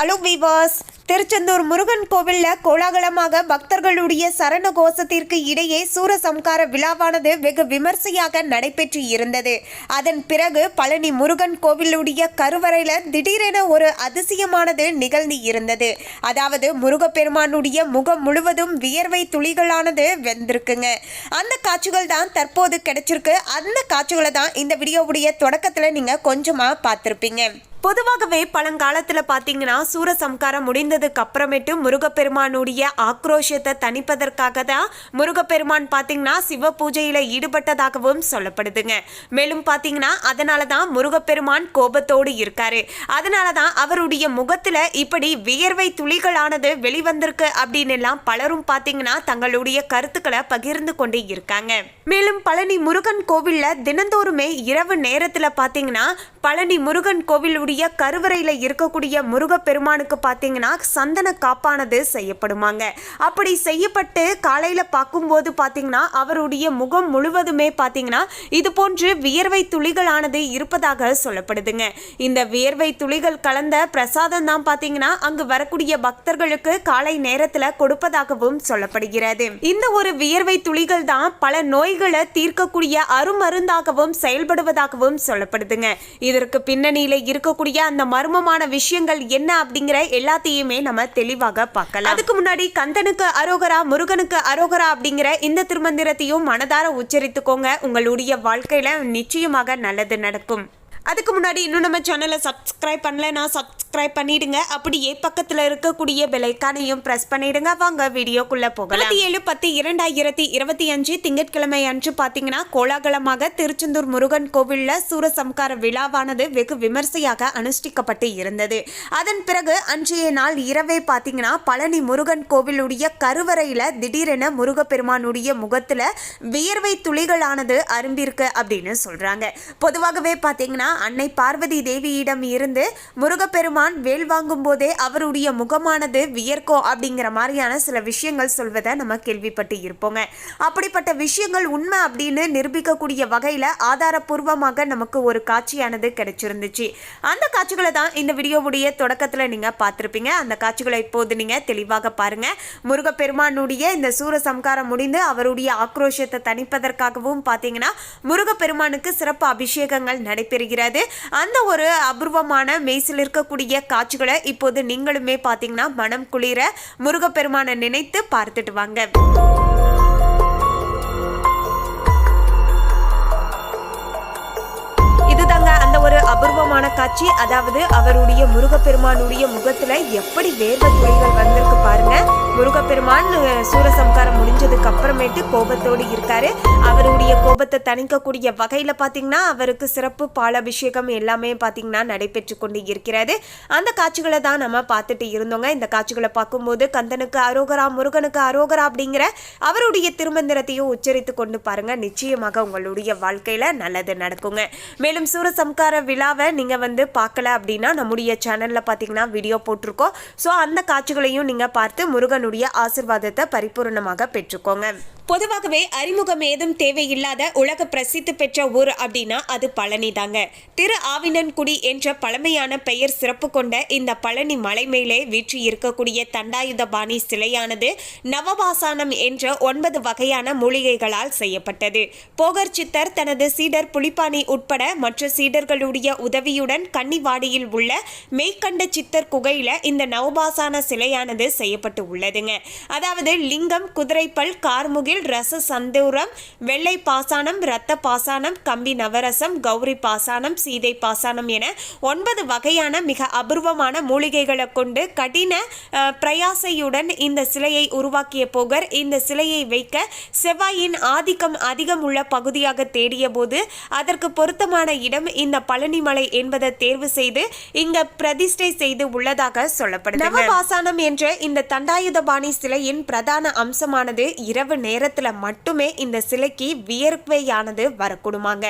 Hello viewers Tiruchendur Murugan கோவிலில் கோலாகலமாக பக்தர்களுடைய சரண கோஷத்திற்கு இடையே சூரசம்கார விழாவானது வெகு விமர்சையாக நடைபெற்று இருந்தது. அதன் பிறகு பழனி முருகன் கோவிலுடைய கருவறையில் திடீரென ஒரு அதிசயமானது நிகழ்ந்து இருந்தது. அதாவது முருகப்பெருமானுடைய முகம் முழுவதும் வியர்வை துளிகளானது வெந்திருக்குங்க. அந்த காட்சிகள் தான் தற்போது கிடைச்சிருக்கு. அந்த காட்சிகளை தான் இந்த வீடியோவுடைய தொடக்கத்தில் நீங்கள் கொஞ்சமாக பார்த்துருப்பீங்க. பொதுவாகவே பழங்காலத்தில் பார்த்தீங்கன்னா சூரசம்காரம் முடிந்ததுக்கு அப்புறமேட்டு முருகப்பெருமானுடைய ஆக்ரோஷத்தை தணிப்பதற்காக தான் முருகப்பெருமான் பார்த்தீங்கன்னா சிவ பூஜையில் ஈடுபட்டதாகவும் சொல்லப்படுதுங்க. மேலும் பார்த்தீங்கன்னா அதனால தான் முருகப்பெருமான் கோபத்தோடு இருக்காரு. அதனால தான் அவருடைய முகத்தில் இப்படி வியர்வை துளிகளானது வெளிவந்திருக்கு அப்படின்னு எல்லாம் பலரும் பார்த்தீங்கன்னா தங்களுடைய கருத்துக்களை பகிர்ந்து கொண்டு இருக்காங்க. மேலும் பழனி முருகன் கோவிலில் தினந்தோறுமே இரவு நேரத்தில் பார்த்தீங்கன்னா பழனி முருகன் கோவிலுடைய கருவறையில் இருக்கக்கூடிய முருகப்பெருமானுக்கு பார்த்தீங்கன்னா சந்தன காப்பானது செய்யப்படுமாங்க. அப்படி செய்யப்பட்டு காலையில் பார்க்கும்போது பார்த்தீங்கன்னா அவருடைய முகம் முழுவதுமே பார்த்தீங்கன்னா இது போன்று வியர்வை துளிகளானது இருப்பதாக சொல்லப்படுதுங்க. இந்த வியர்வை துளிகள் கலந்த பிரசாதம் தான் பார்த்தீங்கன்னா அங்கு வரக்கூடிய பக்தர்களுக்கு காலை நேரத்தில் கொடுப்பதாகவும் சொல்லப்படுகிறது. இந்த ஒரு வியர்வை துளிகள் தான் பல நோய்களை தீர்க்கக்கூடிய அருமருந்தாகவும் செயல்படுவதாகவும் சொல்லப்படுதுங்க. இதற்கு பின்னணியில் இருக்க இருக்கக்கூடிய அந்த மர்மமான விஷயங்கள் என்ன அப்படிங்கிற எல்லாத்தையுமே நம்ம தெளிவாக பார்க்கலாம். அதுக்கு முன்னாடி கந்தனுக்கு அரோகரா முருகனுக்கு அரோகரா அப்படிங்கிற இந்த திருமந்திரத்தையும் மனதார உச்சரித்துக்கோங்க. உங்களுடைய வாழ்க்கையில நிச்சயமாக நல்லது நடக்கும். அதுக்கு முன்னாடி இன்னும் நம்ம சேனலை சப்ஸ்கிரைப் பண்ணலைன்னா சப்ஸ்கிரைப் பண்ணிடுங்க. அப்படியே பக்கத்தில் இருக்கக்கூடிய பெலைக்கானையும் ப்ரெஸ் பண்ணிடுங்க. வாங்க வீடியோக்குள்ளே போகலாம். ஏழு பத்து இரண்டாயிரத்தி இருபத்தி அஞ்சு திங்கட்கிழமை அன்று பார்த்தீங்கன்னா கோலாகலமாக திருச்செந்தூர் முருகன் கோவிலில் சூரசம்கார விழாவானது வெகு விமர்சையாக அனுஷ்டிக்கப்பட்டு இருந்தது. அதன் பிறகு அன்றைய நாள் இரவே பார்த்தீங்கன்னா பழனி முருகன் கோவிலுடைய கருவறையில் திடீரென முருகப்பெருமானுடைய முகத்தில் வியர்வை துளிகளானது அரும்பிருக்கு அப்படின்னு சொல்கிறாங்க பொதுவாகவே பார்த்தீங்கன்னா அன்னை பார்வதி தேவியிடம் இருந்து முருகப்பெருமான் வேல் வாங்கும் போதே அவருடைய முகமானது வியர்க்கும் அப்படிங்கிற மாதிரியான சில விஷயங்கள் சொல்வதை நம்ம கேள்விப்பட்டு இருப்போங்க. அப்படிப்பட்ட விஷயங்கள் உண்மை அப்படின்னு நிரூபிக்கக்கூடிய வகையில் ஆதாரபூர்வமாக நமக்கு ஒரு காட்சியானது கிடைச்சிருந்துச்சு. அந்த காட்சிகளை தான் இந்த வீடியோவுடைய தொடக்கத்தில் நீங்கள் பார்த்துருப்பீங்க. அந்த காட்சிகளை இப்போது நீங்கள் தெளிவாக பாருங்கள் முருகப்பெருமானுடைய இந்த சூர சம்காரம் முடிந்து அவருடைய ஆக்ரோஷத்தை தணிப்பதற்காகவும் பார்த்தீங்கன்னா முருகப்பெருமானுக்கு சிறப்பு அபிஷேகங்கள் நடைபெறுகிறது. அந்த ஒரு அபூர்வமான மெய்சில் இருக்கக்கூடிய காட்சிகளை இப்போது நீங்களுமே பார்த்தீங்கன்னா மனம் குளிர முருகப்பெருமானை நினைத்து பார்த்துட்டு வாங்க. அபூர்வமான காட்சி. அதாவது அவருடைய முருகப்பெருமானுடைய முகத்துல எப்படி வேர்வ துளிகள் வந்திருக்கு பாருங்க. முருகப்பெருமான் சூரசம்காரம் முடிஞ்சதுக்கு அப்புறமேட்டு கோபத்தோடு இருக்காரு. அவருடைய கோபத்தை தணிக்கக்கூடிய வகையில பாத்தீங்கன்னா அவருக்கு சிறப்பு பாலாபிஷேகம் எல்லாமே பாத்தீங்கன்னா நடைபெற்று கொண்டு இருக்கிறது. அந்த காட்சிகளை தான் நம்ம பார்த்துட்டு இருந்தோங்க. இந்த காட்சிகளை பார்க்கும்போது கந்தனுக்கு அரோகரா முருகனுக்கு அரோகரா அப்படிங்கிற அவருடைய திருமந்திரத்தையும் உச்சரித்து கொண்டு பாருங்க. நிச்சயமாக உங்களுடைய வாழ்க்கையில நல்லது நடக்குங்க. மேலும் சூரசம்கார விழாவை நீங்கள் வந்து பார்க்கல அப்படின்னா நம்முடைய சேனலில் பார்த்தீங்கன்னா வீடியோ போட்டிருக்கோம். ஸோ அந்த காட்சிகளையும் நீங்கள் பார்த்து முருகனுடைய ஆசிர்வாதத்தை பரிபூரணமாக பெற்றுக்கோங்க. பொதுவாகவே அறிமுகம் ஏதும் தேவையில்லாத உலக பிரசித்தி பெற்ற ஊர் அப்படின்னா அது பழனி தாங்க திரு ஆவினன்குடி என்ற பழமையான பெயர் சிறப்பு கொண்ட இந்த பழனி மலை மேலே வீற்றி இருக்கக்கூடிய தண்டாயுதபாணி சிலையானது நவபாசானம் என்ற ஒன்பது வகையான மூலிகைகளால் செய்யப்பட்டது. போகர் சித்தர் தனது சீடர் புலிப்பாணி உட்பட மற்ற சீடர்களுடைய உதவியுடன் கன்னிவாடியில் உள்ள மெய்கண்ட சித்தர் குகையில இந்த நவபாசான சிலையானது செய்யப்பட்டு உள்ளதுங்க. அதாவது லிங்கம் குதிரைப்பல் கார்முகில் ரச சந்தூரம் வெள்ளை பாசானம் இரத்த பாசானம் கம்பி நவரசம் கௌரி பாசானம் சீதை பாசானம் என ஒன்பது வகையான மிக அபூர்வமான மூலிகைகளை கொண்டு கடின பிரயாசையுடன் இந்த சிலையை உருவாக்கிய போகர் இந்த சிலையை வைக்க செவ்வாயின் ஆதிக்கம் அதிகம் உள்ள பகுதியாக தேடிய போது அதற்கு பொருத்தமான இடம் இந்த பழனிமலை என்பதை தேர்வு செய்து இங்க பிரதிஷ்டை செய்து உள்ளதாக சொல்லப்படுது நவபாசானம் என்ற இந்த தண்டாயுதபாணி சிலையின் பிரதான அம்சமானது இரவு நேரம் நேரத்தில் மட்டுமே இந்த சிலைக்கு வியர்வையானது வரக்கூடுமாங்க.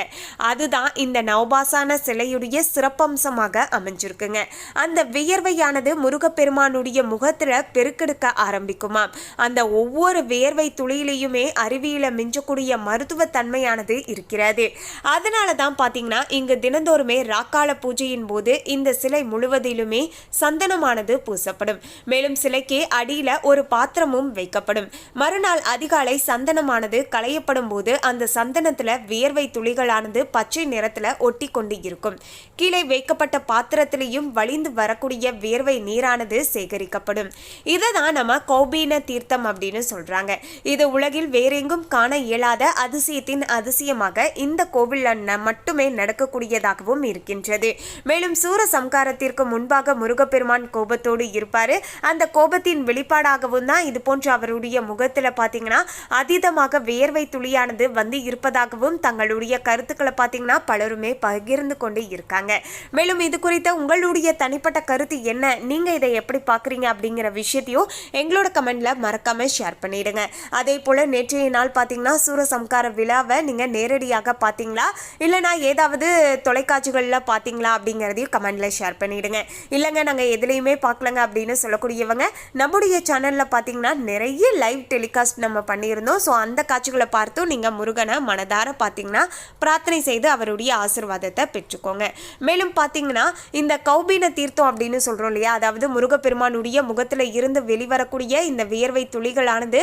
அதுதான் இந்த நவபாசான சிலையுடைய சிறப்பம்சமாக அமைஞ்சிருக்குங்க. அந்த வியர்வையானது முருகப்பெருமானுடைய முகத்தில் பெருக்கெடுக்க ஆரம்பிக்குமாம் அந்த ஒவ்வொரு வியர்வை துளியிலையுமே அறிவியல மிஞ்சக்கூடிய மருத்துவ தன்மையானது இருக்கிறது. அதனால தான் பார்த்தீங்கன்னா இங்கு தினந்தோறுமே ராக்கால பூஜையின் போது இந்த சிலை முழுவதிலுமே சந்தனமானது பூசப்படும். மேலும் சிலைக்கு அடியில் ஒரு பாத்திரமும் வைக்கப்படும். மறுநாள் அதிகாலை சந்தனமானது களையப்படும் போது அந்த சந்தனத்துல வியர்வை துளிகளானது பச்சை நிறத்துல ஒட்டி கொண்டு இருக்கும். கீழே வைக்கப்பட்ட பாத்திரத்திலையும் வழிந்து வரக்கூடிய வியர்வை நீரானது சேகரிக்கப்படும். இதை தான் நம்ம கோபீன தீர்த்தம் அப்படின்னு சொல்றாங்க. இது உலகில் வேறெங்கும் காண இயலாத அதிசயத்தின் அதிசயமாக இந்த கோவிலில் மட்டுமே நடக்கக்கூடியதாகவும் இருக்கின்றது. மேலும் சூர சம்காரத்திற்கு முன்பாக முருகப்பெருமான் கோபத்தோடு இருப்பார். அந்த கோபத்தின் வெளிப்பாடாகவும் தான் இது போன்ற அவருடைய முகத்தில் பார்த்தீங்கன்னா அதீதமாக வியர்வை துளியானது வந்து இருப்பதாகவும் தங்களுடைய கருத்துக்களை பார்த்தீங்கன்னா பலருமே பகிர்ந்து கொண்டு இருக்காங்க. மேலும் இது குறித்த உங்களுடைய தனிப்பட்ட கருத்து என்ன? நீங்க இதை எப்படி பாக்குறீங்க அப்படிங்கிற விஷயத்தையும் எங்களோட கமெண்ட்ல மறக்காம ஷேர் பண்ணிடுங்க. அதே போல நேற்றைய நாள் பார்த்தீங்கன்னா சூரசம்கார விழாவை நீங்க நேரடியாக பார்த்தீங்களா? இல்லைனா ஏதாவது தொலைக்காட்சிகளில் பார்த்தீங்களா அப்படிங்கிறதையும் கமெண்ட்ல ஷேர் பண்ணிடுங்க. இல்லைங்க நாங்கள் எதுலையுமே பார்க்கலங்க அப்படின்னு சொல்லக்கூடியவங்க நம்முடைய சேனல்ல பார்த்தீங்கன்னா நிறைய லைவ் டெலிகாஸ்ட் நம்ம பண்ணியிருந்தோம். ஸோ அந்த காட்சிகளை பார்த்தும் நீங்கள் முருகனை மனதார பார்த்தீங்கன்னா பிரார்த்தனை செய்து அவருடைய ஆசிர்வாதத்தை பெற்றுக்கோங்க. மேலும் பார்த்தீங்கன்னா இந்த கௌபீன தீர்த்தம் அப்படின்னு சொல்கிறோம் இல்லையா? அதாவது முருகப்பெருமானுடைய முகத்தில் இருந்து வெளிவரக்கூடிய இந்த வியர்வை துளிகளானது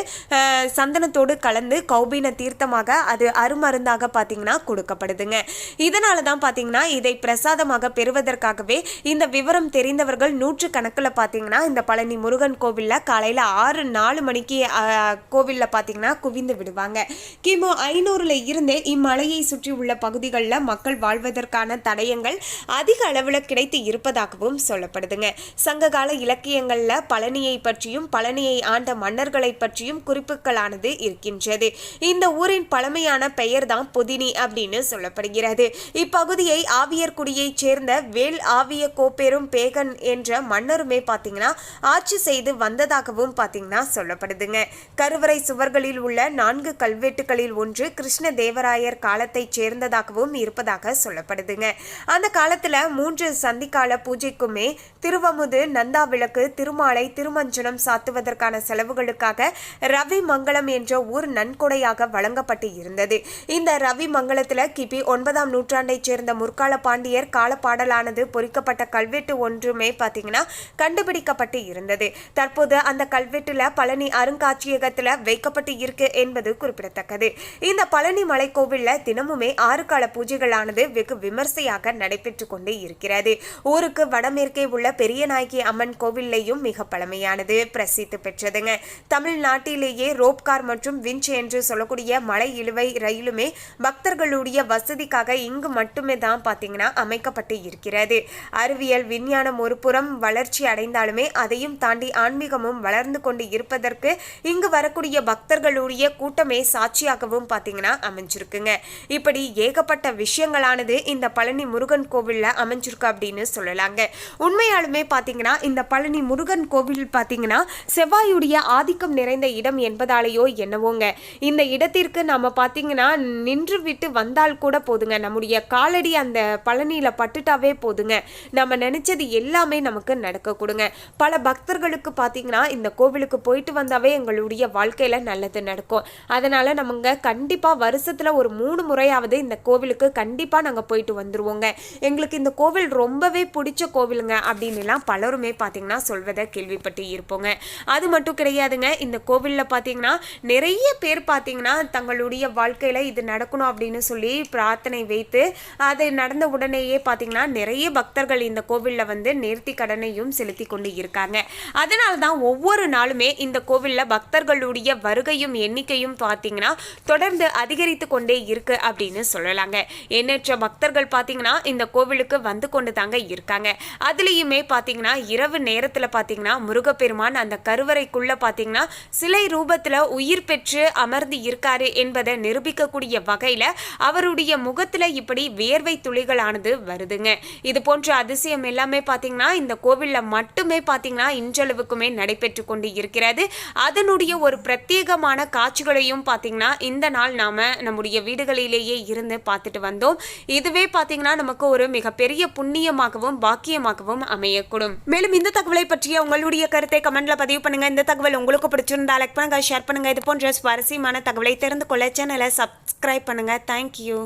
சந்தனத்தோடு கலந்து கௌபீன தீர்த்தமாக அது அருமருந்தாக பார்த்தீங்கன்னா கொடுக்கப்படுதுங்க. இதனால தான் பார்த்தீங்கன்னா இதை பிரசாதமாக பெறுவதற்காகவே இந்த விவரம் தெரிந்தவர்கள் நூற்று கணக்கில் பார்த்தீங்கன்னா இந்த பழனி முருகன் கோவிலில் காலையில் ஆறு நாலு மணிக்கு கோவிலில் பார்த்தீங்கன்னா குவிந்து விடுவாங்க. கிமு ஐநூறுல இருந்தே இம்மலையை சுற்றி உள்ள பகுதிகளில் மக்கள் வாழ்வதற்கான தடயங்கள் அதிக அளவில் கிடைத்து இருப்பதாகவும் சொல்லப்படுதுங்க. சங்ககால இலக்கியங்களில் பழனியை பற்றியும் பழனியை ஆண்ட மன்னர்களை பற்றியும் குறிப்புகளானது இருக்கின்றது. இந்த ஊரின் பழமையான பெயர் தான் புதினி அப்படின்னு சொல்லப்படுகிறது. இப்பகுதியை ஆவியர்குடியைச் சேர்ந்த வேல் ஆவிய கோப்பெரும் பேகன் என்ற மன்னருமே பார்த்தீங்கன்னா ஆட்சி செய்து வந்ததாகவும் பார்த்தீங்கன்னா சொல்லப்படுதுங்க. கருவறை சுவர்களில் உள்ள நான்கு கல்வெட்டுகளில் ஒன்று கிருஷ்ண தேவராயர் காலத்தைச் சேர்ந்ததாகவும் இருப்பதாக சொல்லப்படுதுங்க. அந்த காலத்துல மூன்று சந்திக்கால பூஜைக்குமே திருவமுது நந்தா விளக்கு திருமாலை திருமஞ்சனம் சாத்துவதற்கான செலவுகளுக்காக ரவி மங்கலம் என்ற ஊர் நன்கொடையாக வழங்கப்பட்டு இருந்தது. இந்த ரவி மங்கலத்துல கிபி ஒன்பதாம் நூற்றாண்டைச் சேர்ந்த முற்கால பாண்டியர் காலப்பாடலானது பொறிக்கப்பட்ட கல்வெட்டு ஒன்றுமே பார்த்தீங்கன்னா கண்டுபிடிக்கப்பட்டு இருந்தது. தற்போது அந்த கல்வெட்டுல பழனி அருங்காட்சியகத்துல வைக்கப்பட்டு இருக்கு என்பது குறிப்பிடத்தக்கது. இந்த பழனி மலை கோவில்ல தினமுமே ஆறு கால பூஜைகளானது வெகு விமர்சையாக நடைபெற்று கொண்டு இருக்கிறது. ஊருக்கு வடமேற்கே உள்ள பெரிய நாயகி அம்மன் கோவில்லையும் மிக பழமையானது. பிரசித்தி பெற்றதுங்க. தமிழ்நாட்டிலேயே ரோப்கார் மற்றும் விஞ்ச் என்று சொல்லக்கூடிய மலை இழுவை ரயிலுமே பக்தர்களுடைய வசதிக்காக இங்கு மட்டுமே தான் பார்த்தீங்கன்னா அமைக்கப்பட்டு இருக்கிறது. அறிவியல் விஞ்ஞானம் ஒரு புறம் வளர்ச்சி அடைந்தாலுமே அதையும் தாண்டி ஆன்மீகமும் வளர்ந்து கொண்டு இருப்பதற்கு இங்கு வரக்கூடிய அவர்களுடைய கூட்டமே சாட்சியாகவும் பார்த்தீங்கன்னா அமைஞ்சிருக்குங்க. இப்படி ஏகப்பட்ட விஷயங்களானது இந்த பழனி முருகன் கோவிலில் அமைஞ்சிருக்கு அப்படின்னு சொல்லலாங்க. உண்மையாலுமே பார்த்தீங்கன்னா இந்த பழனி முருகன் கோவில் பார்த்தீங்கன்னா செவ்வாயுடைய ஆதிக்கம் நிறைந்த இடம் என்பதாலேயோ என்னவோங்க. இந்த இடத்திற்கு நம்ம பார்த்தீங்கன்னா நின்று விட்டு வந்தால் கூட போதுங்க. நம்முடைய காலடி அந்த பழனியில் பட்டுட்டாவே போதுங்க. நம்ம நினச்சது எல்லாமே நமக்கு நடக்க கொடுங்க பல பக்தர்களுக்கு பார்த்தீங்கன்னா இந்த கோவிலுக்கு போயிட்டு வந்தாவே எங்களுடைய வாழ்க்கையில் நல்லது நடக்கும். அதனால நம்மங்க கண்டிப்பாக வருஷத்துல ஒரு மூணு முறையாவது இந்த கோவிலுக்கு கண்டிப்பாக நாங்கள் போயிட்டு வந்துருவோங்க. எங்களுக்கு இந்த கோவில் ரொம்பவே பிடிச்ச கோவிலுங்க அப்படின்னு எல்லாம் பலருமே பார்த்தீங்கன்னா சொல்வதை கேள்விப்பட்டு இருப்போங்க. அது மட்டும் கிடையாதுங்க இந்த கோவிலில் பார்த்தீங்கன்னா நிறைய பேர் பார்த்தீங்கன்னா தங்களுடைய வாழ்க்கையில் இது நடக்கணும் அப்படின்னு சொல்லி பிரார்த்தனை வைத்து அது நடந்த உடனேயே பார்த்தீங்கன்னா நிறைய பக்தர்கள் இந்த கோவிலில் வந்து நேர்த்தி கடனையும் செலுத்தி கொண்டு இருக்காங்க. அதனால தான் ஒவ்வொரு நாளுமே இந்த கோவிலில் பக்தர்களுடைய வருகையும் எண்ணிக்கையும் பார்த்தீங்கன்னா தொடர்ந்து அதிகரித்து கொண்டே இருக்கு அப்படின்னு சொல்லலாங்க. எண்ணற்ற பக்தர்கள் பார்த்தீங்கன்னா இந்த கோவிலுக்கு வந்து கொண்டு தாங்க இருக்காங்க. அதுலேயுமே பார்த்தீங்கன்னா இரவு நேரத்தில் பார்த்தீங்கன்னா முருகப்பெருமான் அந்த கருவறைக்குள்ளே பார்த்தீங்கன்னா சிலை ரூபத்தில் உயிர் பெற்று அமர்ந்து இருக்காரு என்பதை நிரூபிக்கக்கூடிய வகையில் அவருடைய முகத்தில் இப்படி வியர்வை துளிகளானது வருதுங்க. இது போன்ற அதிசயம் எல்லாமே பார்த்தீங்கன்னா இந்த கோவிலில் மட்டுமே பார்த்தீங்கன்னா இன்றளவுக்குமே நடைபெற்று கொண்டு இருக்கிறது. அதனுடைய ஒரு பிரத்யேகமான அற்புதமான காட்சிகளையும் பார்த்தீங்கன்னா இந்த நாள் நாம் நம்முடைய வீடுகளிலேயே இருந்து பார்த்துட்டு வந்தோம். இதுவே பார்த்தீங்கன்னா நமக்கு ஒரு மிகப்பெரிய புண்ணியமாகவும் பாக்கியமாகவும் அமையக்கூடும். மேலும் இந்த தகவலை பற்றிய உங்களுடைய கருத்தை கமெண்ட்ல பதிவு பண்ணுங்க. இந்த தகவல் உங்களுக்கு பிடிச்சிருந்தா லைக் பண்ணுங்க ஷேர் பண்ணுங்க. இது போன்ற சுவாரஸ்யமான தகவலை தெரிந்து கொள்ள சேனலை சப்ஸ்கிரைப் பண்ணுங்க. தேங்க்யூ